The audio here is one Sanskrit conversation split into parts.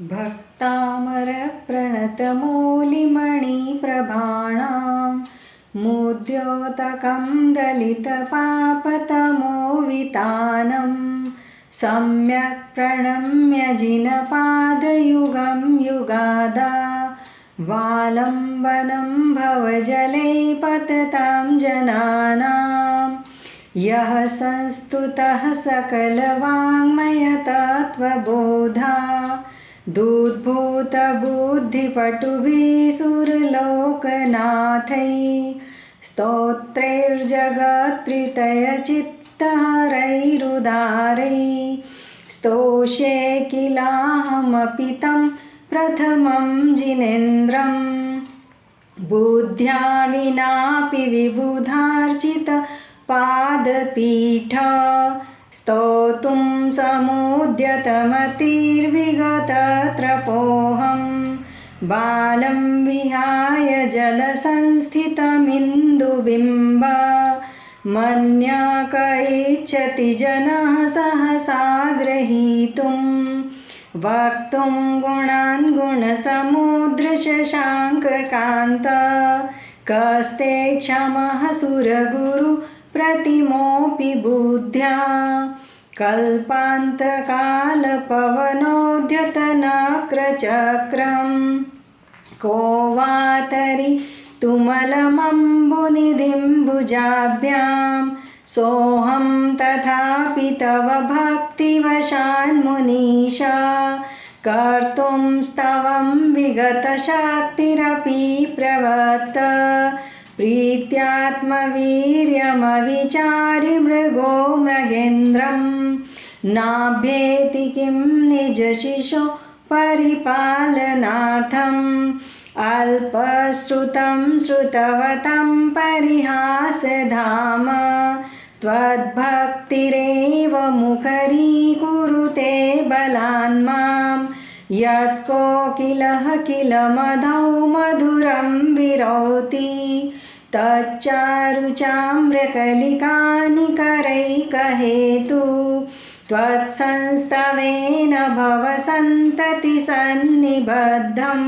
भक्तामरप्रणतमौलिमणिप्रभाणां मुद्योतकं दलितपापतमो वितानं सम्यक् प्रणम्य जिनपादयुगं युगादा वालम्बनं भवजले पततां जनानां यः संस्तुतः सकलवाङ्मयतत्त्वबोधा दूद्भूतबुद्धिपटुभिसुरलोकनाथै स्तोत्रैर्जगत्त्रितयचित्तारैरुदारै स्तोषे किलाहमपि तं प्रथमं जिनेन्द्रम्। बुद्ध्या विनापि विबुधार्जितपादपीठ स्तोतुं समुद्यतमतिर्विगतत्रपोऽहं बालं विहाय जलसंस्थितमिन्दुबिम्ब मन्या क इच्छति जनः सहसा ग्रहीतुं वक्तुं गुणान् गुणसमुद्रशशाङ्ककान्त कस्ते क्षमः सुरगुरु प्रतिमोऽपि बुद्ध्या। कल्पान्तकालपवनोद्यतनक्रचक्रं। को वा तरि तुमलमम्बुनिधिम्बुजाभ्यां। सोऽहं तथापि तव भक्तिवशान्मुनीश कर्तुं स्तवं विगतशक्तिरपि प्रवत्त। प्रीत्यात्मवीर्यमविचारि मृगो मृगेन्द्रं। नाभ्येति किं निजशिशो परिपालनार्थम्? अल्पश्रुतं श्रुतवतं परिहासधाम। त्वद्भक्तिरेव मुखरीकुरुते बलान्मां यत्कोकिलः किल मधौ मधुरं विरोति तच्चारुचाम्रकलिकानिकरैकहेतु त्वत्संस्तवेन भवसन्ततिसन्निबद्धं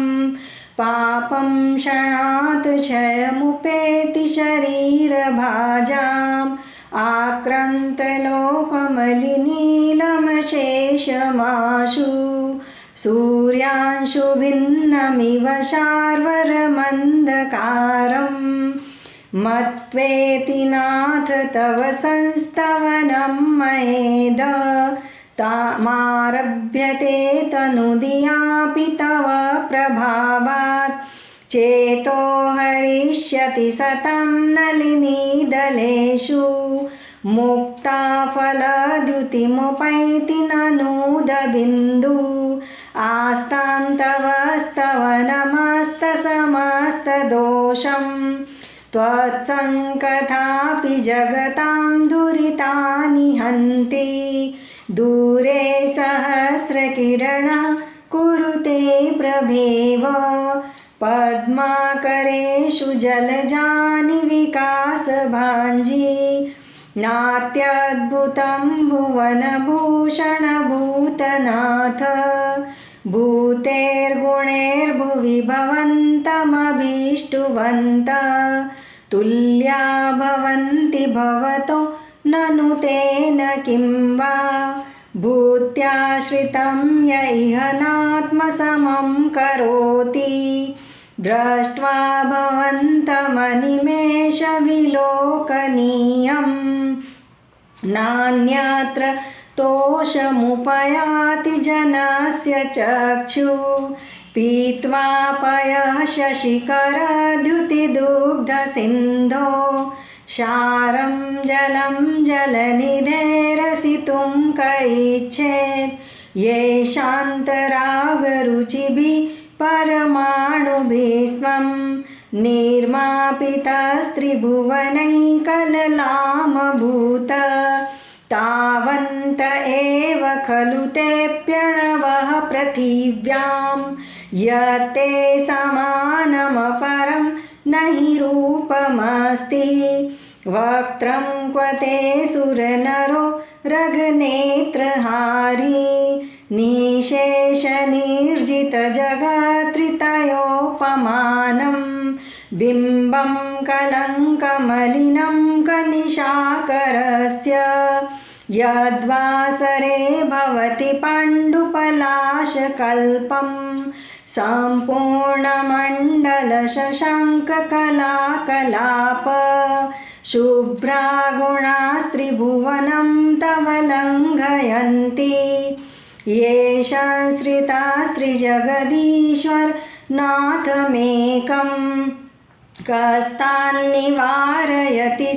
पापं क्षणात् क्षयमुपेति शरीरभाजाम्। आक्रान्तलोकमलिनीलमशेषमाशु। सूर्यांशुभिन्नमिव शार्वरमन्धकारं मत्वेति नाथ तव संस्तवनं मयेद। तामारभ्यते तनुदियापि तव प्रभावात्। चेतो हरिष्यति सतं नलिनीदलेषु। मुक्ताफलद्युतिमुपैति ननूदबिन्दु। आस्तां तव स्तवनमस्तसमस्तदोषं त्वत्सङ्कथापि जगतां दुरितानि हन्ति। दूरे सहस्रकिरणः कुरुते प्रभेव। पद्माकरेषु जलजानि विकासभाञ्जी। नात्यद्भुतं भुवनभूषणभूतनाथ। भूतेर्गुणैर्भुवि भवन्तमभीष्टुवन्त तुल्या ननु तेन किं वा? भूत्याश्रितं य इह नात्मसमं करोति। दृष्ट्वा भवन्तमनिमेषविलोकनीयं नान्यत्र तोषमुपयाति जनस्य चक्षु। पीत्वा पयः शशिकरद्युतिदुग्धसिन्धो क्षारं जलं जलनिधेरसितुं क इच्छेत् येषान्तरागरुचिभिः परमाणुभिस्त्वं निर्मापितस्त्रिभुवनैकललामभूत तावन्त एव खलु ते प्यणवः पृथिव्यां। यते समानमपरं न हि रूपमस्ति। वक्त्रं क्व ते सुरनरो रघनेत्रहारी। निशेषनिर्जितजगत्रितयोपमानं बिम्बं कलङ्कमलिनं कनिशाकरस्य यद्वासरे भवति पाण्डुपलाशकल्पं सम्पूर्णमण्डलशशङ्ककलाकलाप शुभ्रा गुणास्त्रिभुवनं तव लङ्घयन्ति ये संश्रितास्त्रिजगदीश्वर नाथमेकं कस्तान्निवारयति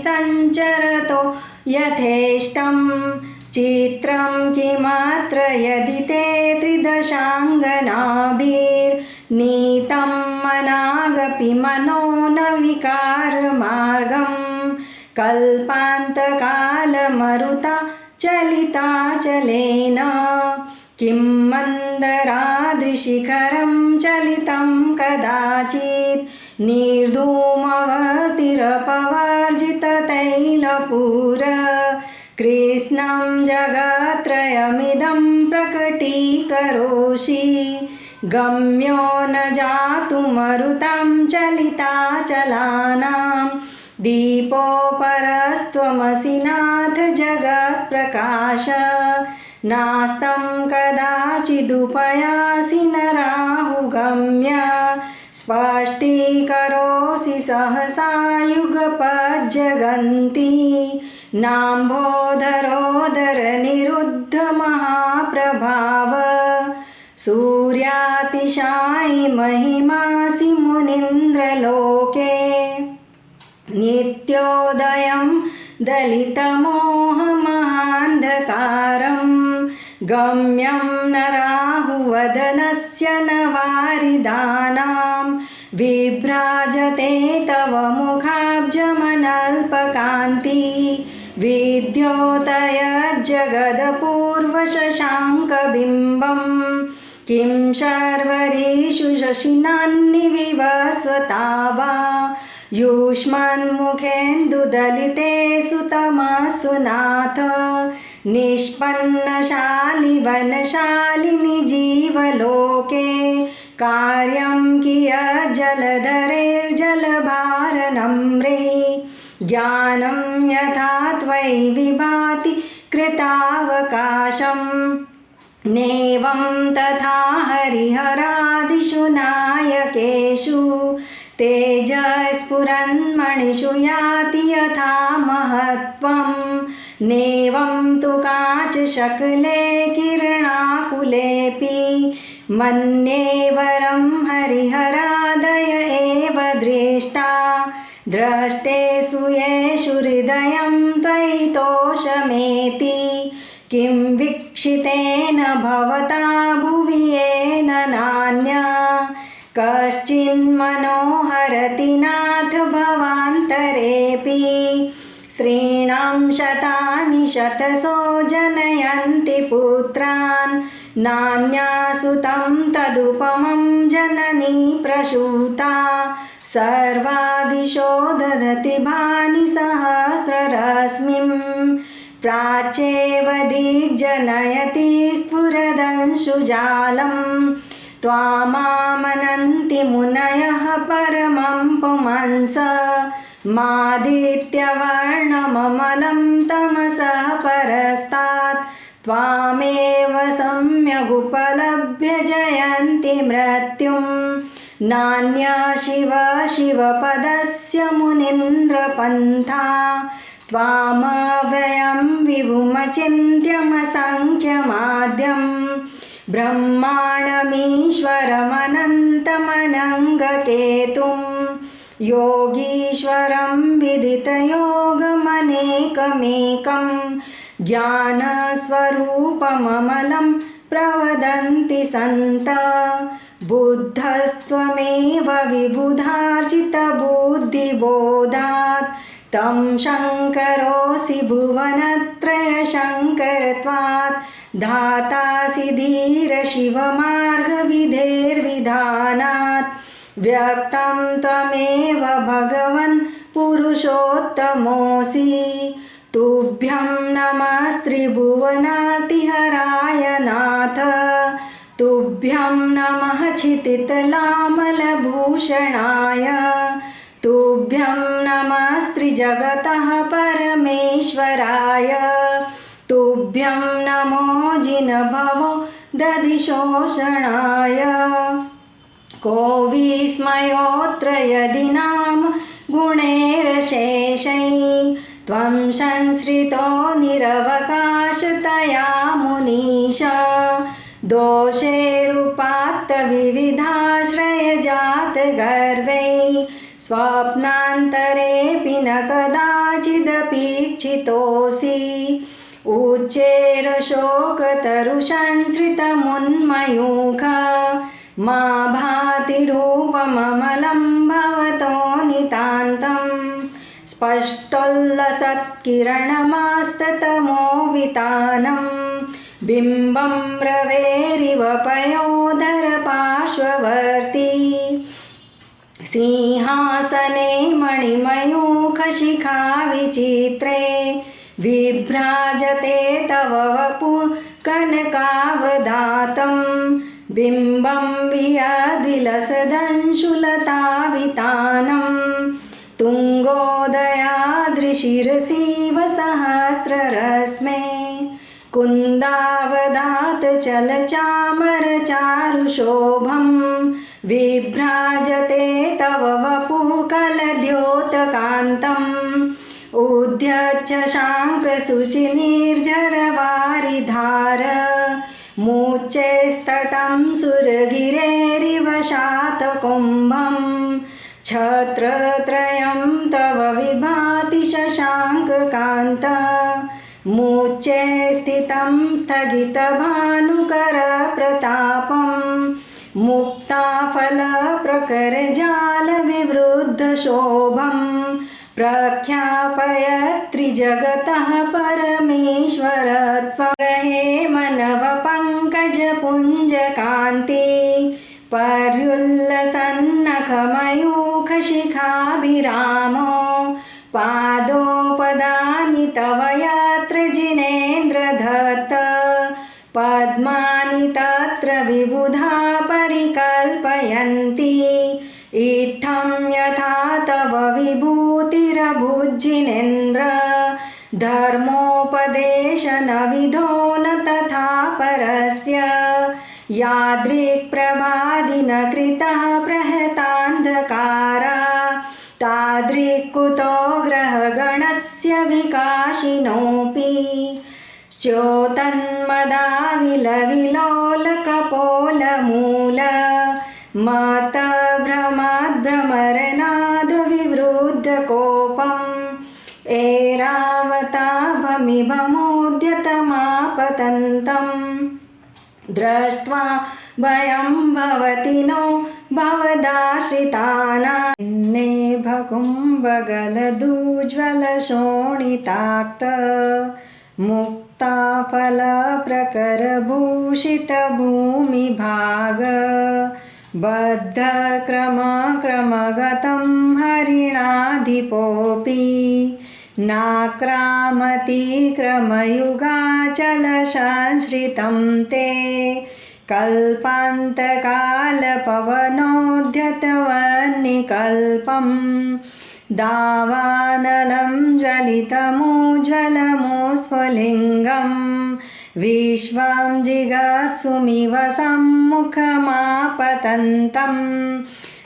सञ्चरतो यथेष्टं चित्रं किमत्र यदि ते त्रिदशाङ्गनाभिर्नीतं मनागपि मनो न विकारमार्गं कल्पान्तकालमरुता चलिताचलेन किं मन्दरादृशिखरं चलितं कदाचित् निर्धूमवर्तिरपवर्जिततैलपुर कृष्णं जगत्त्रयमिदं प्रकटीकरोषि। गम्यो न जातुमरुतं चलिताचलानां। दीपोपरस्त्वमसि नाथ जगत्प्रकाश। नास्तं कदाचिदुपयासि न राहुगम्य। स्पष्टीकरोषि सहसा युगपज्जगन्ति। नाम्भोदरोदरनिरुद्धमहाप्रभाव सूर्यातिशायि महिमासि मुनीन्द्रलोके। नित्योदयं दलितमोहमहान्धकारं गम्यं न राहुवदनस्य न वारिदानां विभ्राजते तव मुखाब्जमनल्पकान्ति विद्योतयज्जगदपूर्वशशाङ्कबिम्बं किं शर्वरीषु शशिनान्निविवस्वता वा युष्मन्मुखेन्दुदलिते सुतमसु नाथ निष्पन्नशालिवनशालिनि जीवलोके कार्यं कियज्जलधरेर्जलभारनम्रे ज्ञानं यथा त्वयि विभाति कृतावकाशं नेवं तथा हरिहरादिषु नायकेषु। तेजस्फुरन्मणिषु याति यथा महत्त्वं नेवं तु काचशकले किरणाकुलेऽपि मन्ये वरं हरिहरादय एव दृष्टा द्रष्टेषु येषु हृदयं त्वयि तोषमेति किं वीक्षितेन भवता भुवि येन नान्या। कश्चिन्मनोहरति नाथ भवान्तरेऽपि स्त्रीणां शतानि शतसो जनयन्ति पुत्रान्। नान्यासुतं तदुपमं जननी प्रसूता। सर्वादिशो दधति भानि सहस्ररश्मिं दिग्जनयति स्फुरदंशुजालं त्वामामनन्ति मुनयः परमं पुमंस। मादित्यवर्णममलं तमसः परस्तात्। त्वामेव सम्यगुपलभ्य जयन्ति मृत्युं। नान्या शिव शिवपदस्य मुनीन्द्रपन्था। त्वामव्ययं विभुमचिन्त्यमसङ्ख्यमाद्यं ब्रह्माणमीश्वरमनन्तमनङ्गकेतुं योगीश्वरं विदितयोगमनेकमेकं ज्ञानस्वरूपममलं प्रवदन्ति सन्त। बुद्धस्त्वमेव विबुधार्जितबुद्धिबोधात्। तं शङ्करोऽसि भुवनत्रयशङ्करत्वात् धातासि धीरशिवमार्गविधेर्विधानात्। व्यक्तं त्वमेव भगवन् पुरुषोत्तमोऽसि। तुभ्यं नमस्त्रिभुवनातिहराय नाथ तुभ्यं नमः क्षितितलामलभूषणाय तुभ्यं नमस्त्रिजगतः परमेश्वराय। तुभ्यं नमो जिनभवो दधिशोषणाय। को विस्मयोऽत्र यदि नाम गुणैरशेषै। त्वं संश्रितो निरवकाशतया मुनीश। दोषैरुपात्तविविधाश्रयजातगर्वै स्वप्नान्तरेऽपि न कदाचिदपीक्षितोऽसि उच्चैरशोकतरुसंसृतमुन्मयूख मा भातिरूपममलं भवतो नितान्तं। स्पष्टोल्लसत्किरणमास्ततमो वितानं। बिम्बं रवेरिव पयोदरपार्श्ववर्ती सिंहासने मणिमयूखशिखाविचित्रे विभ्राजते तव वपु कनकावदातं। बिम्बं वियद्विलसदंशुलतावितानं तुङ्गोदयादृशिरसीवसहस्ररश्मे कुन्दावदातचलचामरचारुशोभं विभ्राजते तव वपुः कलद्योतकान्तम् उद्यच्च शाङ्कशुचिनिर्झरवारिधार मूच्चैस्तटं सुरगिरेरिव शातकुम्भं छत्रत्रयं तव विभाति शशाङ्ककान्त मूर्च्छे स्थितं स्थगितभानुकरप्रतापं। मुक्ताफलप्रकरजालविवृद्धशोभं प्रख्यापयत्रिजगतः परमेश्वरत्वरहे मनवपङ्कजपुञ्जकान्ति पर्युल्लसन्नखमयूखशिखाभिरामो पादोपदानि तवया पद्मानि तत्र विबुधा परिकल्पयन्ति। इत्थं यथा तव विभूतिरभुज्जिनेन्द्र। धर्मोपदेशनविधो न तथा परस्य। यादृक्प्रभादिन कृतः प्रहतान्धकारा तादृक्कुतो ग्रहगणस्य विकाशिनोऽपि च्योतन्मदाविलविलोलकपोलमूल मतभ्रमाद्भ्रमरनादविवृद्धकोपम् एरावताभमिभमुद्यतमापतन्तं दृष्ट्वा भयं भवति नो भवदाश्रितानान्ने भकुम्बगलदुज्ज्वलशोणिताक्त मुक्ताफलप्रकरभूषितभूमिभाग बद्धक्रमक्रमगतं हरिणाधिपोऽपि नाक्रामति क्रमयुगाचलसंश्रितं ते। कल्पान्तकालपवनोद्यतवन्निकल्पं दावानलं ज्वलितमुज्ज्वलमुस्फुलिङ्गं विश्वं जिगत्सुमिव सम्मुखमापतन्तं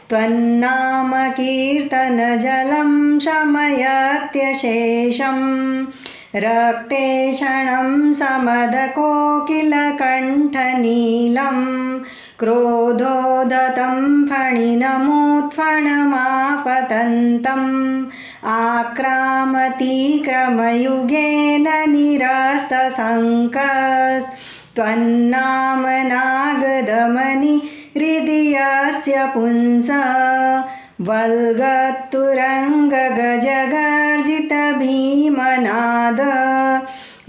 त्वन्नामकीर्तनजलं शमयत्यशेषं रक्ते क्षणं समदकोकिलकण्ठनीलं क्रोधोदतं फणिनमुत्फणमापतन्तम् आक्रामतीक्रमयुगेन निरस्तशङ्कस्त्वन्नामनागदमनि हृदि यस्य पुंस वल्गतुरङ्गगजगर्जितभीमनाद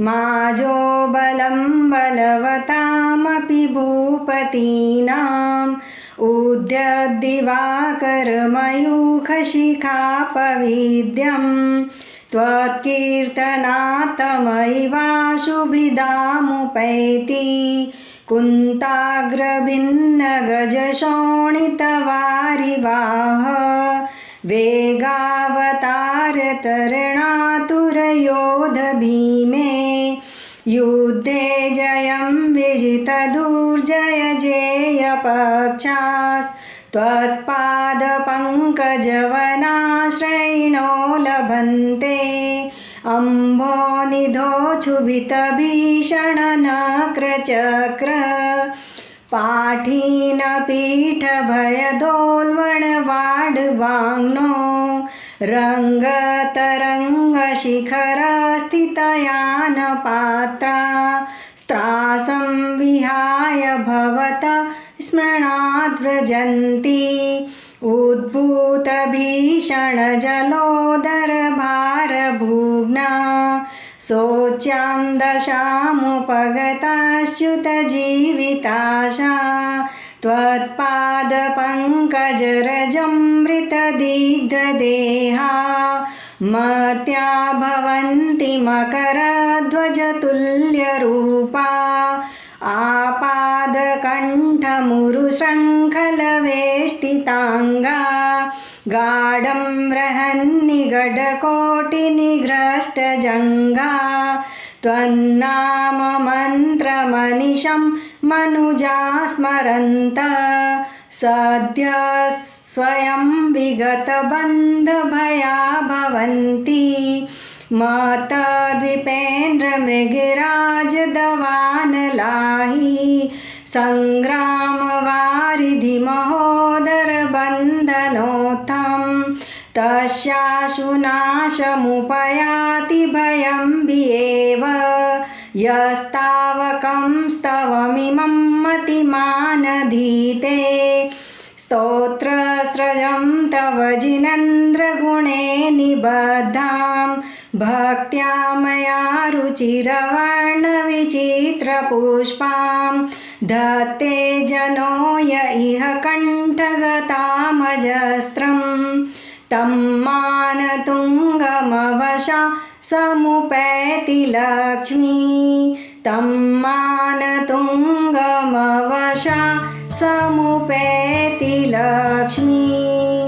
माजो बलं बलवतामपि भूपतीनाम् उद्यद्दिवाकरमयूखशिखापविद्यं त्वत्कीर्तनात्तमैवाशुभिदामुपैति कुन्ताग्रभिन्नगजशोणितवारिवाह वेगावतारतरणातुरयोधभीमे युद्धे जयं विजितदुर्जय जेयपक्षास्त्वत्पादपङ्कजवनाश्रयिणो लभन्ते अम्भो निधोऽच्छुभितभीषणनक्रचक्र पाठीन पीठभयदोल्वणवाड्वाङ्नो रङ्गतरङ्गशिखरस्थितयान स्थितयान स्त्रासं विहाय भवत स्मरणाद्व्रजन्ति उद्भूतभीषणजलोदरभारभुग्ना शोच्यां दशामुपगताच्युतजीविताशा त्वत्पादपङ्कजरजमृतदिग्धदेहा मर्त्या भवन्ति मकरध्वजतुल्यरूपा आपादकण्ठमुरुशृङ्खलवेष्टिताङ्गा गाढं रहन्निगडकोटिनिघ्रष्टजङ्गा त्वन्नाममन्त्रमनिशं मनुजा स्मरन्त सद्य स्वयं विगतबन्धभया भवन्ति सङ्ग्रामवारिधिमहोदरबन्धनोत्थं तस्याशुनाशमुपयाति भयं भियेव यस्तावकं स्तवमिमं मतिमानधीते स्तोत्रस्रजं तव जिनेन्द्रगुणे निबद्धां। भक्त्या मया रुचिरवर्णविचित्रपुष्पां। धत्ते जनो य इह कण्ठगतामजस्त्रं। तं मानतुङ्गमवशा समुपैति लक्ष्मी। तं मानतुङ्गमवशा समुपेति लक्ष्मी।